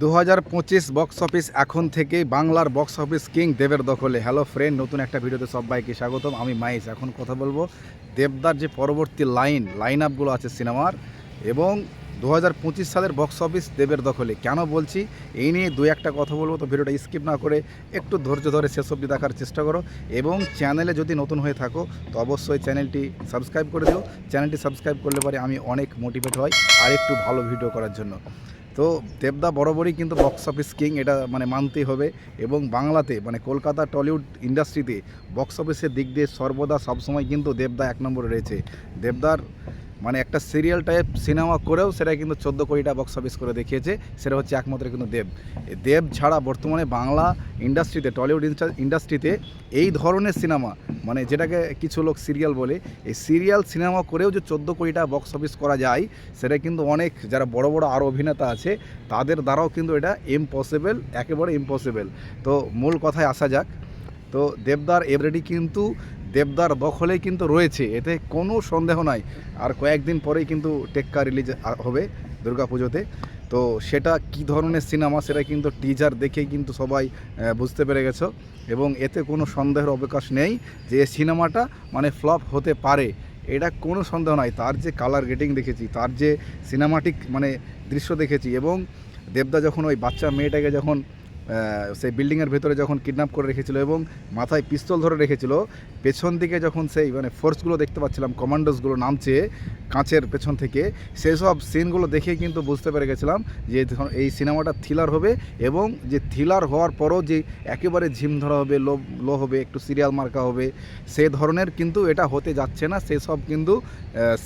দু হাজার পঁচিশ বক্স অফিস এখন থেকে বাংলার বক্স অফিস কিং দেবের দখলে। হ্যালো ফ্রেন্ড নতুন একটা ভিডিওতে সবাইকে স্বাগতম। আমি মাইস। এখন কথা বলব দেবদার যে পরবর্তী লাইন লাইন আপগুলো আছে সিনেমার এবং দু হাজার পঁচিশ সালের বক্স অফিস দেবের দখলে। কেন বলছি? এই নিয়ে দু একটা কথা বলব, তো ভিডিওটা স্কিপ না করে একটু ধৈর্য ধরে শেষ অবধি দেখার চেষ্টা করো এবং চ্যানেলে যদি নতুন হয়ে থাকো, তো অবশ্যই চ্যানেলটি সাবস্ক্রাইব করে দিও। চ্যানেলটি সাবস্ক্রাইব করলে পরে আমি অনেক মোটিভেট হই আর একটু ভালো ভিডিও করার জন্য। তো দেবদা বরাবরই কিন্তু বক্স অফিস কিং এটা মানে মানতেই হবে। এবং বাংলাতে মানে কলকাতা, টলিউড ইন্ডাস্ট্রিতে বক্স অফিসের দিক দিয়ে সর্বদা সবসময় কিন্তু দেবদা এক নম্বরে রয়েছে। দেবদার মানে একটা সিরিয়াল টাইপ সিনেমা করেও সেটা কিন্তু চোদ্দ কোটিটা বক্স অফিস করে দেখিয়েছে। সেটা হচ্ছে একমাত্র কিন্তু দেব। দেব ছাড়া বর্তমানে বাংলা ইন্ডাস্ট্রিতে টলিউড ইন্ডাস্ট্রিতে এই ধরনের সিনেমা মানে যেটাকে কিছু লোক সিরিয়াল বলে, এই সিরিয়াল সিনেমা করেও যে চোদ্দ কোটিটা বক্স অফিস করা যায়, সেটা কিন্তু অনেক, যারা বড় বড় আরও অভিনেতা আছে, তাদের দ্বারাও কিন্তু এটা ইম্পসিবল একেবারে ইম্পসিবল তো মূল কথায় আসা যাক। তো দেবদার এভরেডি কিন্তু দেবদার দখলেই কিন্তু রয়েছে, এতে কোনো সন্দেহ নাই। আর কয়েকদিন পরেই কিন্তু টেক্কা রিলিজ হবে দুর্গাপুজোতে তো সেটা কি ধরনের সিনেমা সেটা কিন্তু টিজার দেখেই কিন্তু সবাই বুঝতে পেরে গেছো। এবং এতে কোনো সন্দেহের অবকাশ নেই যে সিনেমাটা মানে ফ্লপ হতে পারে, এটা কোনো সন্দেহ নাই। তার যে কালার গেটিং দেখেছি, তার যে সিনেমাটিক মানে দৃশ্য দেখেছি এবং দেবদা যখন ওই বাচ্চা মেয়েটাকে যখন সেই বিল্ডিংয়ের ভেতরে যখন কিডন্যাপ করে রেখেছিল এবং মাথায় পিস্তল ধরে রেখেছিল, পেছন দিকে যখন সেই মানে ফোর্সগুলো দেখতে পাচ্ছিলাম কমান্ডোসগুলো নামছে কাঁচের পেছন থেকে, সেই সব সিনগুলো দেখে কিন্তু বুঝতে পেরে গেছিলাম যে এই সিনেমাটা থ্রিলার হবে এবং যে থ্রিলার হওয়ার পরও যে একেবারে ঝিম ধরা হবে, লো লো হবে, একটু সিরিয়াল মার্কা হবে, সে ধরনের কিন্তু এটা হতে যাচ্ছে না। সেসব কিন্তু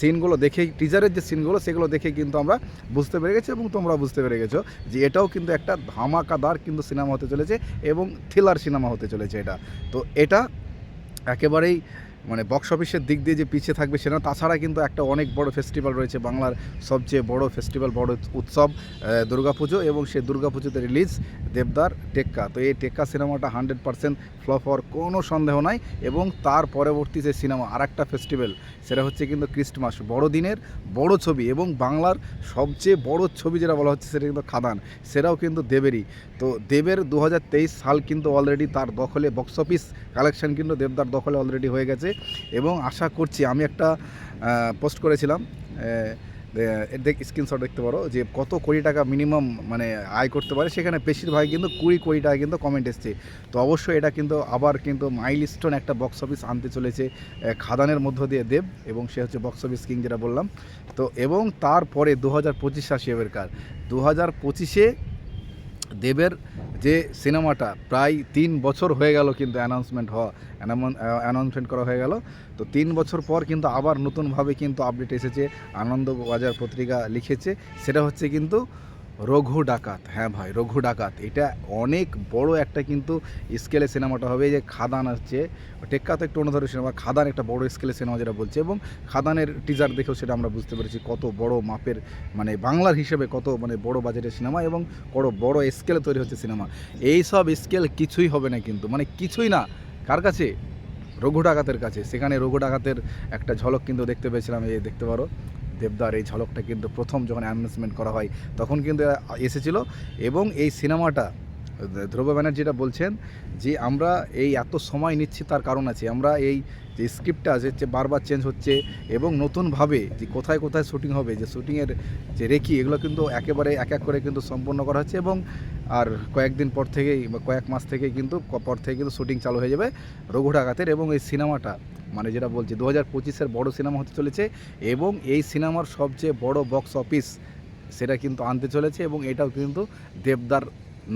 সিনগুলো দেখেই টিজারের যে সিনগুলো সেগুলো দেখে কিন্তু আমরা বুঝতে পেরে গেছি এবং তোমরা বুঝতে পেরে গেছো যে এটাও কিন্তু একটা ধামাকাদার কিন্তু সিনেমা হতে চলেছে এবং থ্রিলার সিনেমা হতে চলেছে এটা। তো এটা একেবারেই মানে বক্স অফিসের দিক দিয়ে যে পিছিয়ে থাকবে সেটা তাছাড়া কিন্তু একটা অনেক বড় ফেস্টিভ্যাল রয়েছে বাংলার সবচেয়ে বড় ফেস্টিভ্যাল বড় উৎসব দুর্গাপুজো এবং সেই দুর্গাপুজোতে রিলিজ দেবদার টেক্কা। তো এই টেক্কা সিনেমাটা হান্ড্রেড পার্সেন্ট ফ্লপ হওয়ার কোনো সন্দেহ নাই এবং তার পরবর্তী যে সিনেমা আর একটা ফেস্টিভ্যাল সেটা হচ্ছে কিন্তু ক্রিস্টমাস বড়দিনের বড় ছবি এবং বাংলার সবচেয়ে বড় ছবি যেটা বলা হচ্ছে সেটা কিন্তু খাদান, সেটাও কিন্তু দেবেরই। তো দেবের দু হাজার তেইশ সাল কিন্তু অলরেডি তার দখলে বক্স অফিস কালেকশন কিন্তু দেবদার দখলে অলরেডি হয়ে গেছে। এবং আশা করছি, আমি একটা পোস্ট করেছিলাম দেখ স্ক্রিনশট দেখতে পারো, যে কত কোটি টাকা মিনিমাম মানে আয় করতে পারে। সেখানে বেশিরভাগ কিন্তু কুড়ি কোটি টাকা কিন্তু কমেন্ট এসছে। তো অবশ্যই এটা কিন্তু আবার কিন্তু মাইলস্টোন একটা বক্স অফিস আনতে চলেছে খাদানের মধ্য দিয়ে দেব এবং সে হচ্ছে বক্স অফিস কিং যেটা বললাম। তো এবং তারপরে দু হাজার পঁচিশ আসি এবারকার দু হাজার পঁচিশে দেবের যে সিনেমাটা প্রায় তিন বছর হয়ে গেল কিন্তু অ্যানাউন্সমেন্ট হওয়া অ্যানাউন্সমেন্ট করা হয়ে গেল। তো তিন বছর পর কিন্তু আবার নতুনভাবে কিন্তু আপডেট এসেছে, আনন্দবাজার পত্রিকা লিখেছে। সেটা হচ্ছে কিন্তু রঘু ডাকাত হ্যাঁ ভাই, রঘু ডাকাত। এটা অনেক বড় একটা কিন্তু স্কেলে সিনেমাটা হবে যে খাদান আসছে টেক্কা তো একটু অন্য ধরনের সিনেমা, খাদান একটা বড় স্কেলে সিনেমা যেটা বলছে, এবং খাদানের টিজার দেখেও সেটা আমরা বুঝতে পেরেছি কত বড় মাপের মানে বাংলার হিসেবে কত মানে বড় বাজেটের সিনেমা এবং বড় বড় স্কেলে তৈরি হচ্ছে সিনেমা। এই সব স্কেল কিছুই হবে না কিন্তু মানে কিছুই না। কার কাছে? রঘু ডাকাতের কাছে। সেখানে রঘু ডাকাতের একটা ঝলক কিন্তু দেখতে পেয়েছিলাম, এই দেখতে পারো। দেবদার এই ঝলকটা কিন্তু প্রথম যখন অ্যানাউন্সমেন্ট করা হয়, তখন কিন্তু এসেছিল এবং এই সিনেমাটা, ধ্রুব ব্যানার্জিটা বলছেন যে আমরা এই এত সময় নিচ্ছি তার কারণ আছে। আমরা এই যে স্ক্রিপ্টটা আছে বারবার চেঞ্জ হচ্ছে এবং নতুনভাবে যে কোথায় কোথায় শুটিং হবে, যে শুটিংয়ের যে রেখি এগুলো কিন্তু একেবারে এক এক করে কিন্তু সম্পূর্ণ করা হচ্ছে এবং আর কয়েকদিন পর থেকেই বা কয়েক মাস থেকেই কিন্তু, পর থেকে কিন্তু শুটিং চালু হয়ে যাবে রঘু ডাকাতের এবং এই সিনেমাটা। মানে যেটা বলছি দু হাজার পঁচিশের বড়ো সিনেমা হতে চলেছে এবং এই সিনেমার সবচেয়ে বড় বক্স অফিস সেটা কিন্তু আনতে চলেছে এবং এটাও কিন্তু দেবদার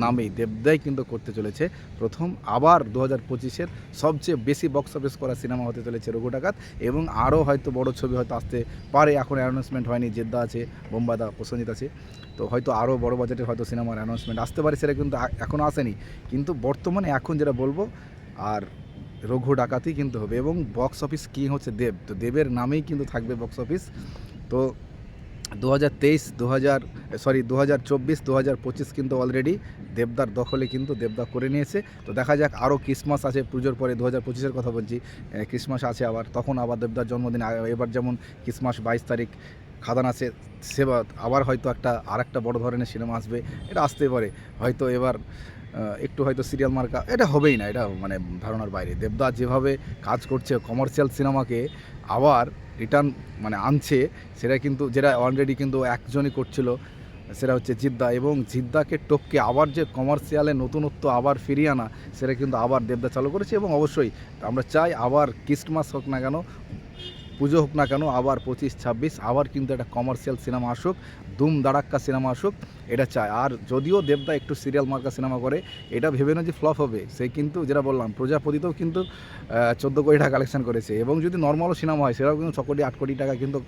নামেই, দেবদাই কিন্তু করতে চলেছে। প্রথম আবার দু হাজার পঁচিশের সবচেয়ে বেশি বক্স অফিস করা সিনেমা হতে চলেছে রঘু ডাকাত এবং আরও হয়তো বড় ছবি হয়তো আসতে পারে, এখন অ্যানাউন্সমেন্ট হয়নি, জেদ্দা আছে, বোম্বাদা, প্রসঞ্জিৎ আছে। তো হয়তো আরও বড় বাজেটের হয়তো সিনেমার অ্যানাউন্সমেন্ট আসতে পারে, সেটা কিন্তু এখনও আসেনি। কিন্তু বর্তমানে এখন যেটা বলব, আর রঘু ডাকাতি কিন্তু হবে এবং বক্স অফিস কী হচ্ছে দেব। তো দেবের নামেই কিন্তু থাকবে বক্স অফিস তো দু হাজার তেইশ দু হাজার সরি দু হাজার চব্বিশ দু হাজার পঁচিশ কিন্তু অলরেডি দেবদার দখলে কিন্তু দেবদা করে নিয়েছে। তো দেখা যাক আরও ক্রিসমাস আছে পুজোর পরে দু হাজার পঁচিশের কথা বলছি। ক্রিসমাস আছে আবার, তখন আবার দেবদার জন্মদিন এবার যেমন ক্রিসমাস বাইশ তারিখ খাদান আছে সেবা, আবার হয়তো একটা আর একটা বড় ধরনের সিনেমা আসবে, এটা আসতেই পারে। হয়তো এবার একটু হয়তো সিরিয়াল মার্কা এটা হবেই না, এটা মানে ধারণার বাইরে। দেবদাস যেভাবে কাজ করছে কমার্শিয়াল সিনেমাকে আবার রিটার্ন মানে আনছে, সেটা কিন্তু, যেটা অলরেডি কিন্তু একজনই করছিল, সেটা হচ্ছে জিদ্দা। এবং জিদ্দাকে টপকে আবার যে কমার্শিয়ালে নতুনত্ব আবার ফিরিয়ে আনা, সেটা কিন্তু আবার দেবদা চালু করেছে। এবং অবশ্যই আমরা চাই আবার ক্রিস্টমাস হোক না কেন পুজো হোক না কেন, আবার পঁচিশ, ছাব্বিশ, আবার কিন্তু একটা কমার্শিয়াল সিনেমা আসুক দুম দাড়াক্কা সিনেমা আসুক, এটা চায় আর যদিও দেবদা একটু সিরিয়াল মার্কা সিনেমা করে, এটা ভেবে না যে ফ্লপ হবে। সে কিন্তু, যেটা বললাম, প্রজাপতিতেও কিন্তু চোদ্দ কোটি টাকা কালেকশন করেছে। এবং যদি নর্মালও সিনেমা হয়, সেটাও কিন্তু ছ কোটি, আট কোটি টাকা কিন্তু,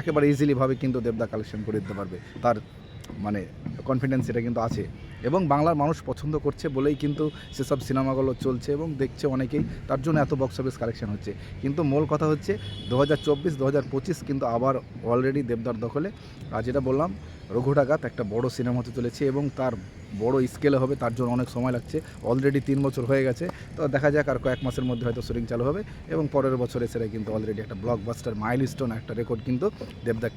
একেবারে ইজিলিভাবে কিন্তু দেবদা কালেকশন করে দিতে পারবে। তার মানে কনফিডেন্স এটা কিন্তু আছে। এবং বাংলার মানুষ পছন্দ করছে বলেই কিন্তু সেসব সিনেমাগুলো চলছে এবং দেখছে অনেকেই, তার জন্য এত বক্স অফিস কালেকশন হচ্ছে। কিন্তু মূল কথা হচ্ছে, দু হাজার চব্বিশ, দু হাজার পঁচিশ কিন্তু আবার অলরেডি দেবদার দখলে। আর যেটা বললাম রঘু ডাকাত একটা বড় সিনেমা হতে চলেছে এবং তার বড় স্কেলে হবে, তার জন্য অনেক সময় লাগছে। অলরেডি তিন বছর হয়ে গেছে, তো দেখা যাক আর কয়েক মাসের মধ্যে হয়তো শুটিং চালু হবে এবং পরের বছরে সেটা কিন্তু অলরেডি একটা ব্লকবাস্টার মাইল স্টোন একটা রেকর্ড কিন্তু দেবদা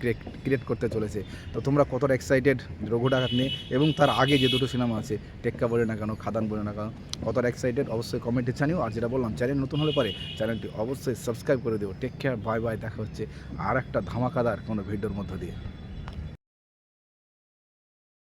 ক্রিয়েট করতে চলেছে। তো তোমরা কতটা এক্সাইটেড রঘু ডাকাত নিয়ে এবং তার আগে যে দুটো সিনেমা আছে, টেক্কা বলে না কেন, খাদান বলে না কেন, কতটা এক্সাইটেড অবশ্যই কমেন্টে জানিও। আর যেটা বললাম চ্যানেল নতুন হলে পরে চ্যানেলটি অবশ্যই সাবস্ক্রাইব করে দেবো টেক কেয়ার বাই বাই দেখা হচ্ছে আর একটা ধামাকাদার কোনো ভিডিওর মধ্য দিয়ে।